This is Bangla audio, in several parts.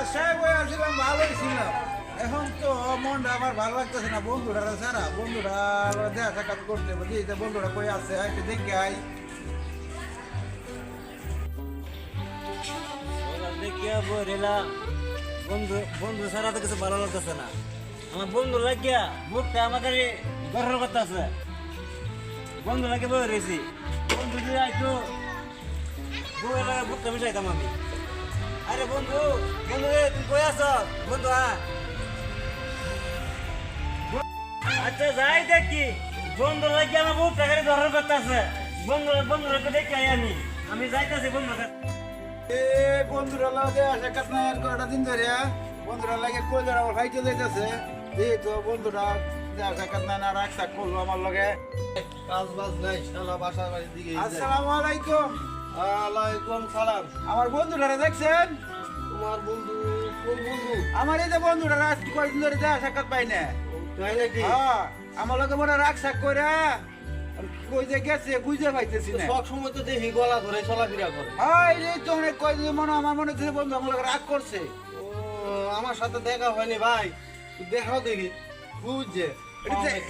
বাসায় বই আসছিলাম ভালোই ছিলাম। এখন তো মনটা আমার ভালো লাগতেছে না। বন্ধুরা ছাড়া বন্ধুরা দেখা সাক্ষাৎ করতে বলি। যে বন্ধুরা কই আছে? একটু দেখে আই দেখিয়া বইরেলা। বন্ধু বন্ধু ছাড়া তো কিছু ভালো লাগতেছে না। আমার বন্ধু লাগিয়া বুকটা আমাকে গর্ব করতেছে। বন্ধু লাগে বই বন্ধু যদি একটু বউয়ের লাগে বুকটা আমি। আরে বন্ধু বন্ধু রে তুমি কই আছ? বন্ধু হ্যাঁ আচ্ছা যাই দেখি। বন্ধু লাগে আমার বুকটা খালি গর্ব করতেছে। বন্ধু বন্ধুকে দেখে আমি। আমি যাইতেছি বন্ধু এ বন্ধুরা লাগে সাক্ষাৎ নাই আর কয়টা দিন ধরে বন্ধুরা লাগে কই ধরে আমার খাইতে যাইতেছে? এই তো বন্ধুরা দেখা সাক্ষাৎ না রাখ সাক করল আমার লগে। কাজ বাজ নাই শালা বাসার বাড়ির দিকে আসসালামু আলাইকুম। আলাইকুম সালাম। আমার বন্ধুরা দেখছেন? তোমার বন্ধু কোন বন্ধু? আমার এই যে বন্ধুরা আজ কয়দিন ধরে দেখা সাক্ষাৎ পাই না। তাই নাকি? হ্যাঁ আমার লগে মনে রাখ সাক করে কই যে গেছে বুঝতে পাইতেছি না। সব সময় তো দেখি গলা ধরে চলাফেরা করে। হাই রে তো অনেক কয়দিন মনে আমার মনে হচ্ছে বন্ধু আমার রাগ করছে। ও আমার সাথে দেখা হয়নি ভাই। দেখাও দেখি। বুঝছে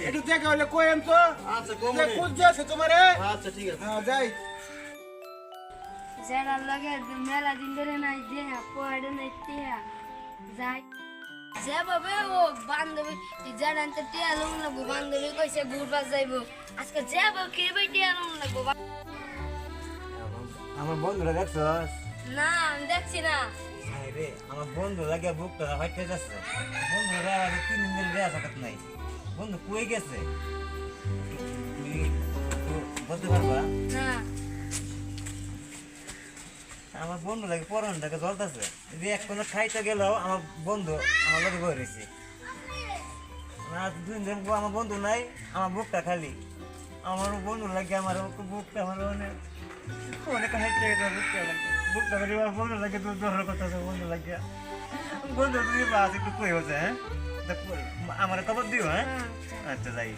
একটু দে- দেখা। হলে কইেন তো। আচ্ছা যে খুঁজছে আছে তোমারে? আচ্ছা ঠিক আছে। হ্যাঁ যাই। যারা লাগে মেলা দিন ধরে নাই দেহা পড়ে নাই টিয়া যাই। যেভাবে ও বান্ধবী যারা আনতে টিয়া লোন লাগবো বান্ধবী কইছে ঘুরবার যাইবো। আজকে যাব খেয়ে টিয়া লোন লাগবো আমার বন্ধুরা দেখছস? না আমি দেখছি না। রে আমার বন্ধু লাগে বুকটা ফাইটে যাচ্ছে বন্ধুরা তিন দিন ধরে দেয়া সাকাত নাই। বন্ধু কই গেছে? বলতে পারবা? না। আমার বন্ধু লাগে পরনটাকে জ্বলতেছে। যদি এক কোনো খাইতে গেলেও আমার বন্ধু আমার লগে বই রয়েছে। না দুই দিন আমার বন্ধু নাই আমার বুকটা খালি। আমার বন্ধু লাগে আমার বুকটা আমার অনেক অনেক হাইটে বুকটা লাগে। বুকটা খালি আমার বন্ধু লাগে তুই জ্বর করতেছে বন্ধু লাগে। বন্ধু তুমি বাস একটু কই হচ্ছে হ্যাঁ? আমার খবর দিও হ্যাঁ? আচ্ছা যাই।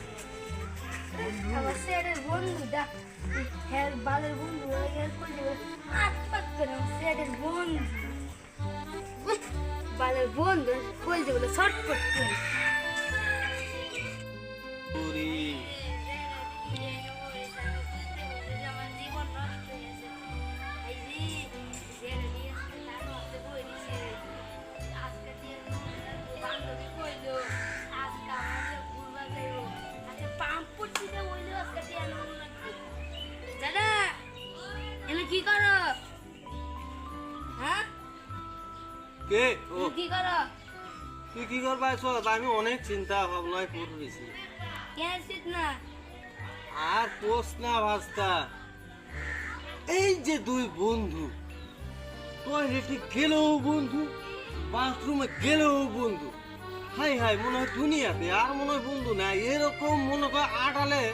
আমার বন্ধু হ্যাঁ বালের বন্ধু হয়ে করে আট পাট করে সেটের বন্ধু। বাইরের বন্ধু কই বলে করে। কে? ও। কি করো? তুই কি করবা? চল আমি অনেক চিন্তা ভাবনায় পড়েছি। কেন না? আর পোষ না ভাস্তা। এই যে দুই বন্ধু। টয়লেটে গেলেও বন্ধু বাথরুমে গেলেও বন্ধু। হাই হাই মনে হয় দুনিয়াতে আর মনে হয় বন্ধু নাই। এরকম মনে হয় আটালে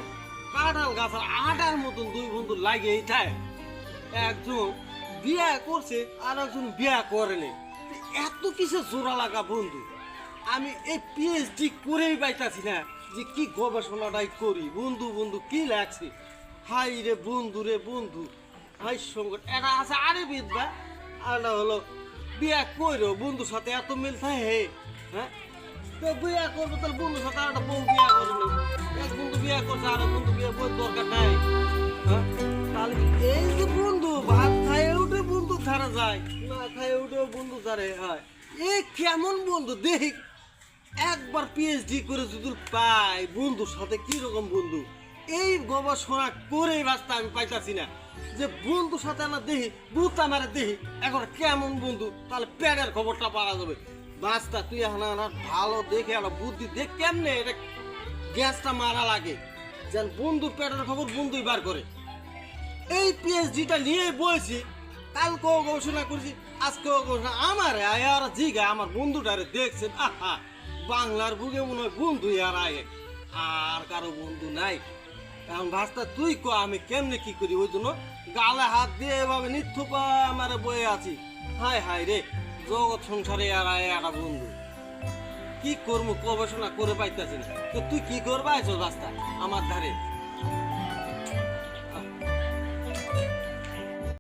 কাঁঠাল গাছের আটার মতন দুই বন্ধু লাগেই থাকে। একজন বিয়া করছে আর একজন বিয়া করেনি এত কিসের জোড়া লাগা বন্ধু? আমি এই পিএইচডি করেই পাইতাছি না যে কি গবেষণাটাই করি। বন্ধু বন্ধু, কি লাগছে? হাই রে বন্ধু রে বন্ধু। হাই সংকট। এটা আছে আরে বিদ্যা। আর হলো, বিয়া কইরো, বন্ধুর সাথে এত মিল থাকে? হে হ্যাঁ? তো বিয়া করব তাহলে বন্ধুর সাথে একটা বউ বিয়া করল এক বন্ধু বিয়া করছে আর বন্ধু বিয়া বউর দরকার নাই। হ্যাঁ? তাহলে এই যে বন্ধু, ভাত খায় উঠে ছাড়া যায়। না খায় উঠেও বন্ধু ছাড়ে, হয়। এ কেমন বন্ধু, দেখ, একবার পিএইচডি করে যদি পাই, বন্ধুর সাথে কি রকম বন্ধু? এই গবেষণা করে রাস্তা আমি পাইতাছি না। যে বন্ধুর সাথে আমার দেখি বুত আমার দেখি এখন কেমন বন্ধু? তাহলে পেটের খবরটা পাওয়া যাবে। বাস্তা তুই হানা হানা ভালো দেখে একটা বুদ্ধি দেখ কেমনে? এটা গ্যাসটা মারা লাগে। যেন বন্ধুর পেটের খবর বন্ধুই বার করে। এই পিএইচডিটা নিয়ে বলছি কালকেও গবেষণা করছি, আজকেও গবেষণা আমার আর জিগা আমার বন্ধুটারে দেখছেন। আহা, বাংলার বুকে মনে হয় বন্ধু আর আগে আর কারও বন্ধু নাই। এখন ভাস্তা তুই ক, আমি কেমনে কি করি? ওই জন্য গালে হাত দিয়ে এভাবে নিত্য আমার বয়ে আছি। হায় হায় রে, জগৎ সংসারে আর আয় একটা বন্ধু। কি করব, গবেষণা করে পাইতাছি না। তো তুই কি করবা আইছো রাস্তা আমার ধারে।